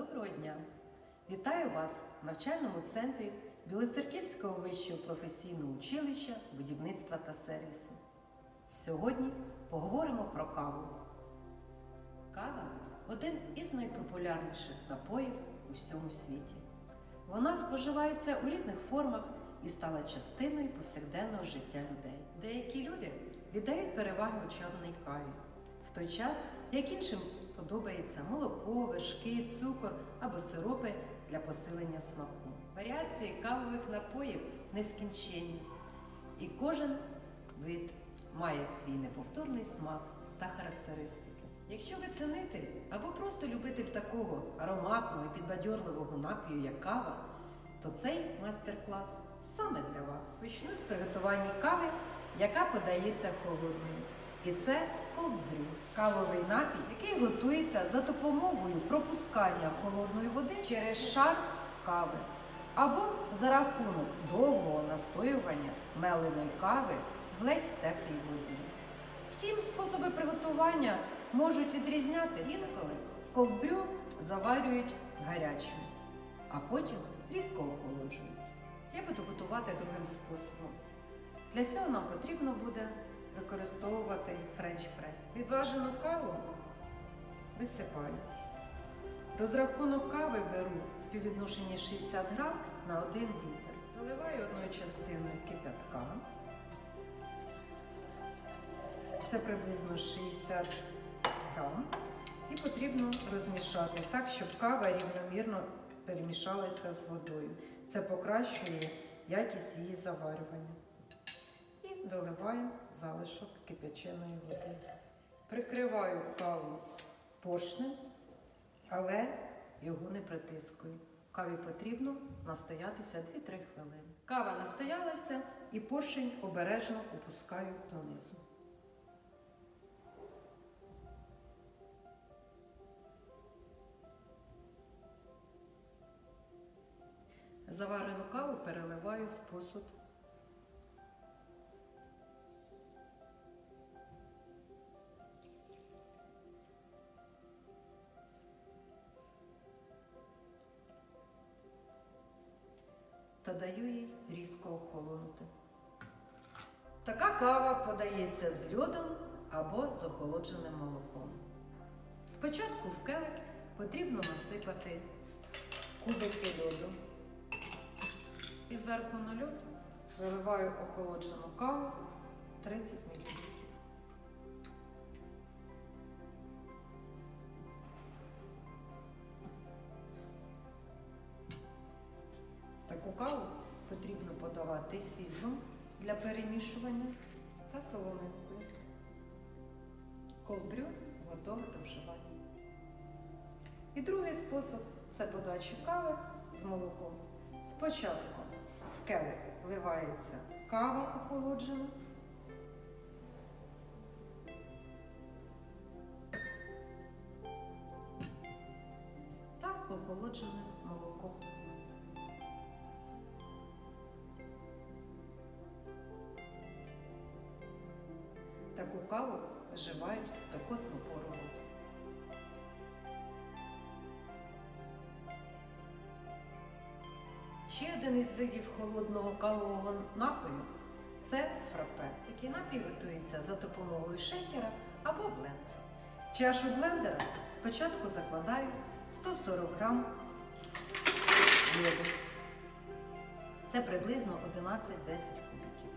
Доброго дня! Вітаю вас в навчальному центрі Білоцерківського вищого професійного училища будівництва та сервісу. Сьогодні поговоримо про каву. Кава один із найпопулярніших напоїв у всьому світі. Вона споживається у різних формах і стала частиною повсякденного життя людей. Деякі люди віддають перевагу чорній каві, в той час як іншим подобається молоко, вершки, цукор або сиропи для посилення смаку. Варіації кавових напоїв нескінченні, і кожен вид має свій неповторний смак та характеристики. Якщо ви цінитель або просто любитель такого ароматного і підбадьорливого напію, як кава, то цей майстер-клас саме для вас. Почну з приготування кави, яка подається холодною. І це brew – кавовий напій, який готується за допомогою пропускання холодної води через шар кави або за рахунок довгого настоювання меленої кави в ледь теплій воді. Втім, способи приготування можуть відрізнятися. Інколи колбрю заварюють гарячим, а потім різко охолоджують. Я буду готувати другим способом. Для цього нам потрібно буде використовувати френч-прес. Відважену каву висипаю. Розрахунок кави беру співвідношення 60 грам на 1 літр. Заливаю одною частиною кип'ятка. Це приблизно 60 грам. І потрібно розмішати так, щоб кава рівномірно перемішалася з водою. Це покращує якість її заварювання. Доливаю залишок кип'яченої води. Прикриваю каву поршнем, але його не притискую. Каві потрібно настоятися 2-3 хвилини. Кава настоялася і поршень обережно опускаю донизу. Заварену каву переливаю в посуд. Та даю їй різко охолонути. Така кава подається з льодом або з охолодженим молоком. Спочатку в келик потрібно насипати кубики льоду. І зверху на льод виливаю охолоджену каву 30 каву потрібно подавати слізом для перемішування та соломинкою. Колбрю готове до вживання. І другий спосіб це подача кави з молоком. Спочатку в келих вливається кава охолоджена. Охолоджене молоко. Таку каву вживають в спекотну пору. Ще один із видів холодного кавового напою це фрапе. Такий напій готується за допомогою шейкера або блендера. Чашу блендера спочатку закладаю 140 грам льоду. Це приблизно 11-10 кубиків.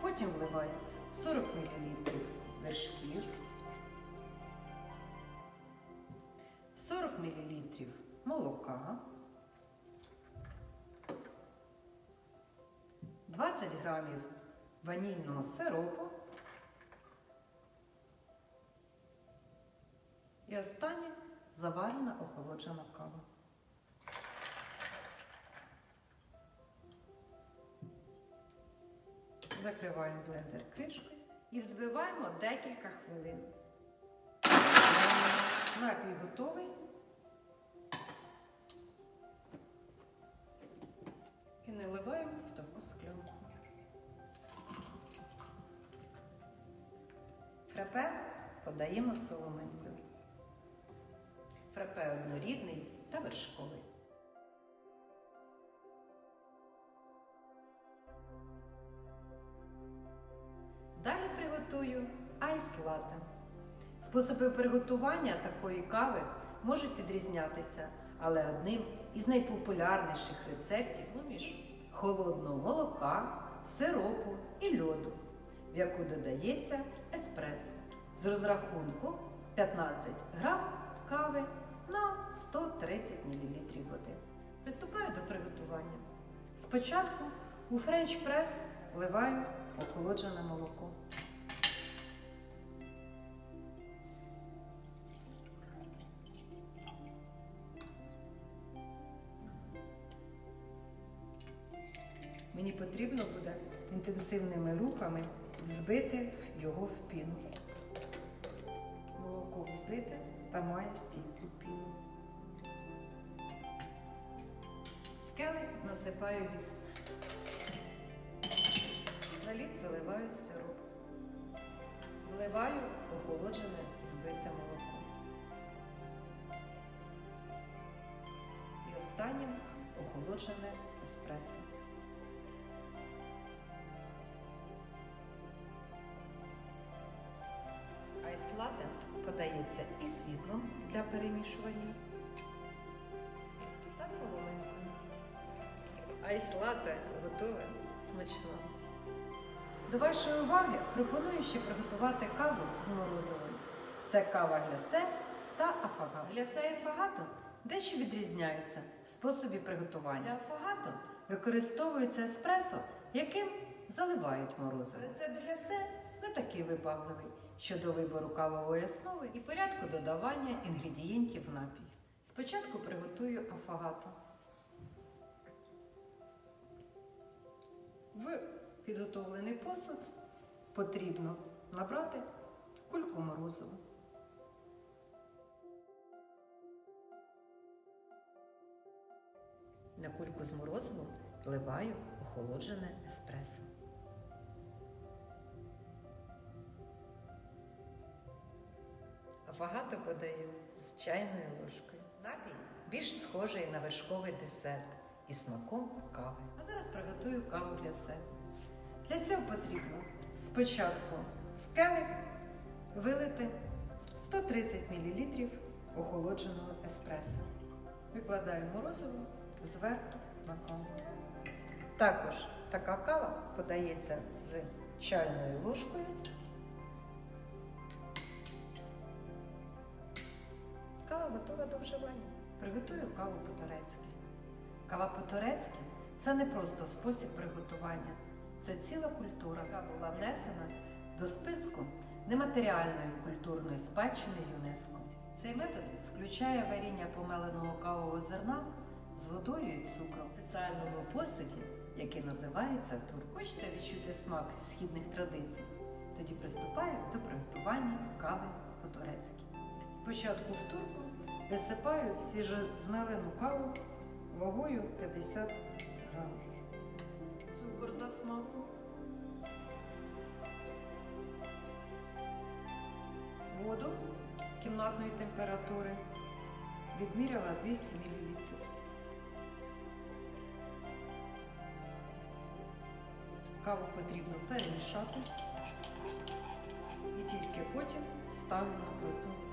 Потім вливаю 40 мл вершків, 40 мл молока. 20 грамів ванільного сиропу. І останнє заварена охолоджена кава. Закриваємо блендер кришкою і взбиваємо декілька хвилин. Напій готовий. І наливаємо в таку склянку. Фрапе подаємо соломинкою. Фрапе однорідний та вершковий. Приготую айс-лате. Способи приготування такої кави можуть відрізнятися, але одним із найпопулярніших рецептів суміш холодного молока, сиропу і льоду, в яку додається еспресо з розрахунку 15 грам кави на 130 мл води. Приступаю до приготування. Спочатку у френч прес вливаю охолоджене молоко. Мені потрібно буде інтенсивними рухами взбити його в піну. Молоко взбите та має стійку піну. В келих насипаю лід. На лід виливаю сироп. Вливаю охолоджене збите молоко. І останнім охолоджене еспресо. Айс-лате подається і з візлом для перемішування та соломинкою. Айс-лате готове смачно. До вашої уваги пропоную ще приготувати каву з морозивом. Це кава глясе та афагато. Глясе і афагато дещо відрізняються в способі приготування. Для афагато використовується еспресо, яким заливають морозиво. Рецепт глясе не такий вибагливий щодо вибору кавової основи і порядку додавання інгредієнтів напій. Спочатку приготую афагато. В підготовлений посуд потрібно набрати кульку морозиву. На кульку з морозивом вливаю охолоджене еспресо. Афагато подаю з чайною ложкою. Напій більш схожий на вершковий десерт із смаком кави. А зараз приготую каву для себе. Для цього потрібно спочатку в келих вилити 130 мл охолодженого еспресо. Викладаю морозиво зверху на каву. Також така кава подається з чайною ложкою. Кава готова до вживання. Приготую каву по-турецьки. Кава по-турецьки це не просто спосіб приготування, це ціла культура, яка була внесена до списку нематеріальної культурної спадщини ЮНЕСКО. Цей метод включає варіння помеленого кавового зерна з водою і цукром в спеціальному посуді, який називається тур. Хочете відчути смак східних традицій? Тоді приступаю до приготування кави по-турецьки. Спочатку в турку висипаю свіжозмелену каву вагою 50 грамів. Цукор за смаком. Воду кімнатної температури відміряла 200 мл. Каву потрібно перемішати і тільки потім ставлю на плиту.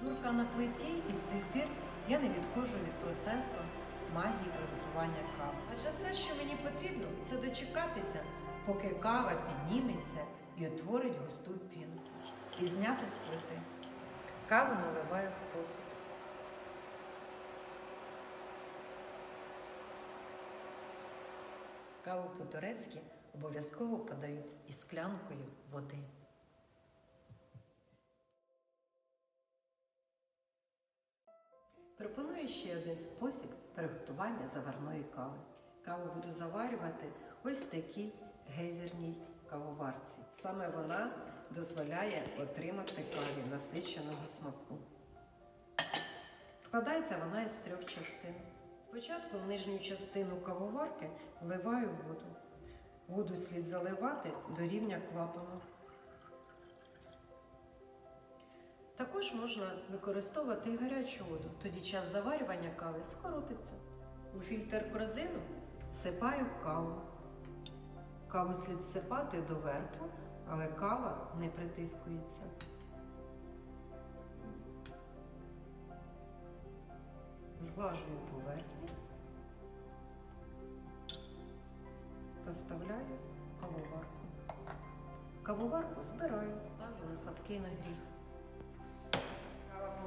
Турка на плиті і з цих пір я не відходжу від процесу магії приготування кави. Адже все, що мені потрібно, це дочекатися, поки кава підніметься і утворить густу піну, і зняти з плити. Каву наливаю в посуд. Каву по-турецьки обов'язково подають із склянкою води. Пропоную ще один спосіб приготування заварної кави. Каву буду заварювати ось в такій гейзерній кавоварці. Саме вона дозволяє отримати каві насиченого смаку. Складається вона із трьох частин. Спочатку в нижню частину кавоварки вливаю воду. Воду слід заливати до рівня клапану. Також можна використовувати гарячу воду, тоді час заварювання кави скоротиться. У фільтр корзину всипаю каву. Каву слід всипати доверху, але кава не притискується. Зглажую поверхню та вставляю кавоварку. Кавоварку збираю, ставлю на слабкий нагрів.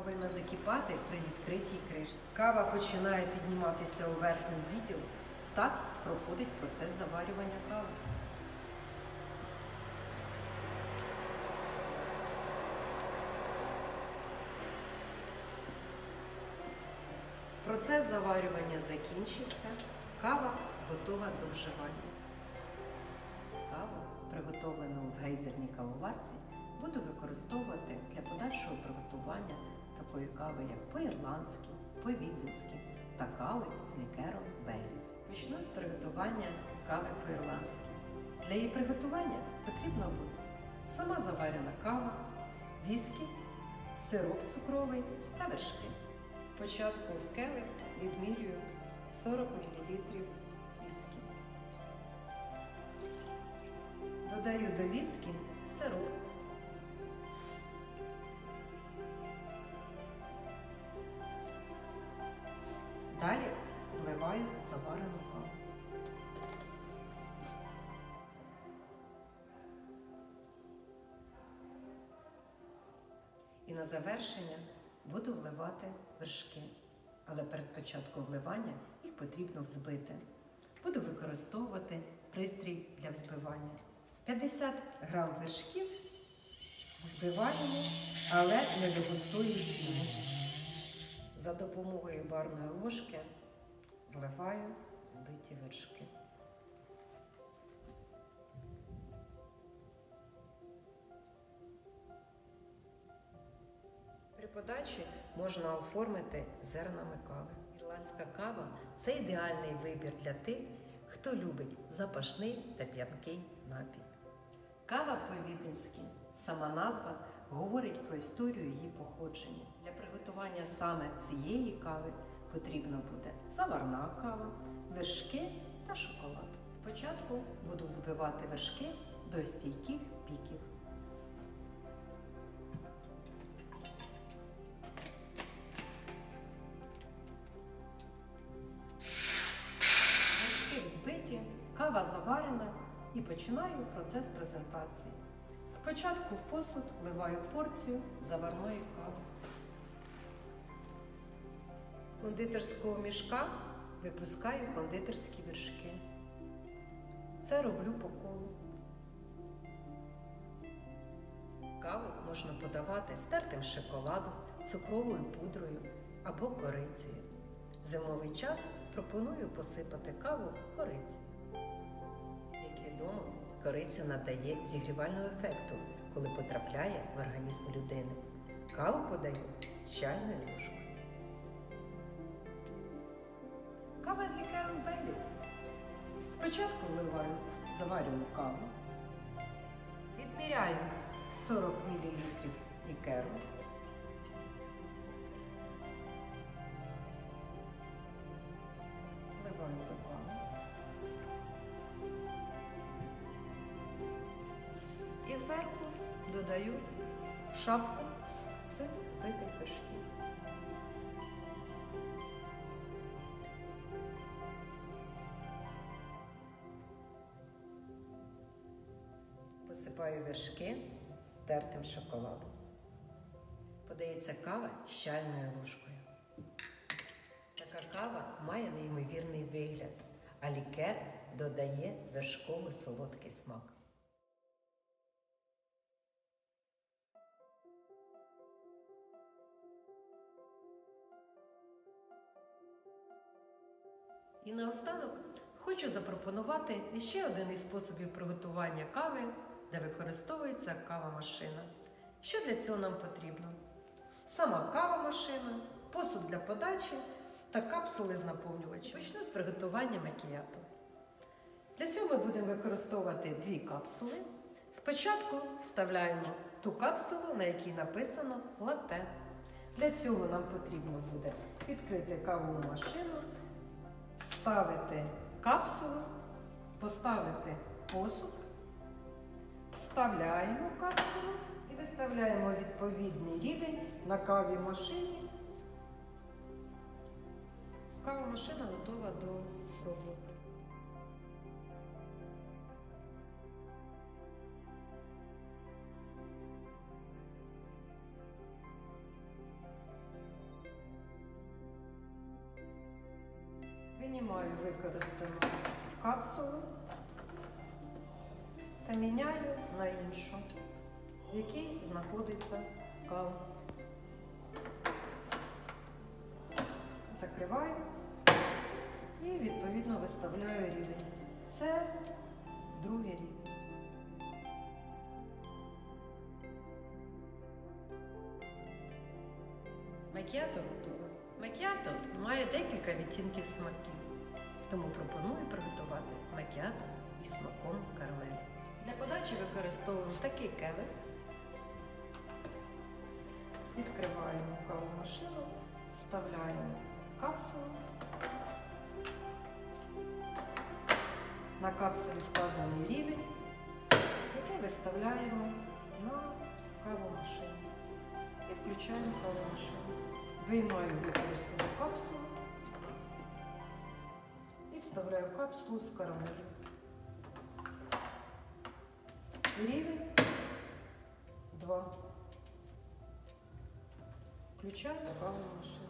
Повинна закипати при відкритій кришці. Кава починає підніматися у верхній відділ. Так проходить процес заварювання кави. Процес заварювання закінчився. Кава готова до вживання. Каву, приготовлену в гейзерній кавоварці, буду використовувати для подальшого приготування такої кави, як по-ірландськи, по-віденськи та кави з лікером Бейліс. Почну з приготування кави по-ірландськи. Для її приготування потрібно буде сама заварена кава, віскі, сироп цукровий та вершки. Спочатку в келих відмірюю 40 мл віскі. Додаю до віскі сироп. Заварену каву. І на завершення буду вливати вершки. Але перед початком вливання їх потрібно взбити. Буду використовувати пристрій для взбивання. 50 грам вершків взбиваємо, але не до густої. За допомогою барної ложки вливаю збиті вершки. При подачі можна оформити зернами кави. Ірландська кава це ідеальний вибір для тих, хто любить запашний та п'янкий напій. Кава по-віденськи, сама назва говорить про історію її походження. Для приготування саме цієї кави потрібна буде заварна кава, вершки та шоколад. Спочатку буду взбивати вершки до стійких піків. Вершки взбиті, кава заварена і починаю процес презентації. Спочатку в посуд вливаю порцію заварної кави. Кондитерського мішка випускаю кондитерські вершки. Це роблю по колу. Каву можна подавати з тертим шоколадом, цукровою пудрою або корицею. Зимовий час пропоную посипати каву корицею. Як відомо, кориця надає зігрівального ефекту, коли потрапляє в організм людини. Каву подаю з чайною ложкою. Спочатку вливаю заварювану каву, відміряю 40 мл лікеру. Вливаю до кави. І зверху додаю шапку з збитих вершків. Посипаю вершки тертим шоколадом. Подається кава з чайною ложкою. Така кава має неймовірний вигляд, а лікер додає вершково солодкий смак. І наостанок хочу запропонувати ще один із способів приготування кави, де використовується кава-машина. Що для цього нам потрібно? Сама кава-машина, посуд для подачі та капсули з наповнювачем. Почну з приготування макіято. Для цього ми будемо використовувати дві капсули, Спочатку вставляємо ту капсулу, на якій написано лате. Для цього нам потрібно буде відкрити кавову машину, ставити капсулу, поставити посуд, вставляємо капсулу і виставляємо відповідний рівень на каві машині. Кава машина готова до роботи. Винімаю використану капсулу та міняю на іншу, в якій знаходиться кава. Закриваю і відповідно виставляю рівень. Це другий рівень. Макіато готово. Макіато має декілька відтінків смаків, тому пропоную приготувати макіато із смаком карамелі. Для подачі використовуємо такий келих. Відкриваємо каву машину, вставляємо капсулу. На капсулі вказаний рівень, який виставляємо на каву машину і включаємо каву машину. Виймаю використану капсулу і вставляю капсулу з карамелю. Рівень 2. Включаю каву машину.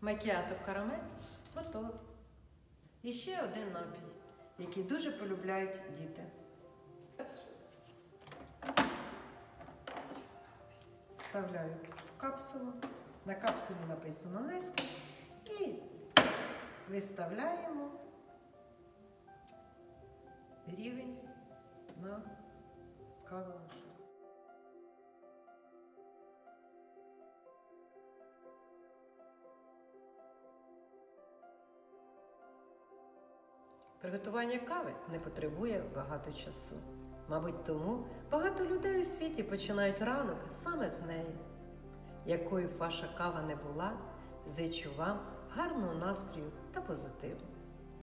Макіато карамель готово. І ще один напій, який дуже полюбляють діти. Вставляю капсулу. На капсулі написано Неска і виставляємо рівень на каву. Приготування кави не потребує багато часу. Мабуть, тому багато людей у світі починають ранок саме з неї. Якою б ваша кава не була, зичу вам гарного настрою та позитиву.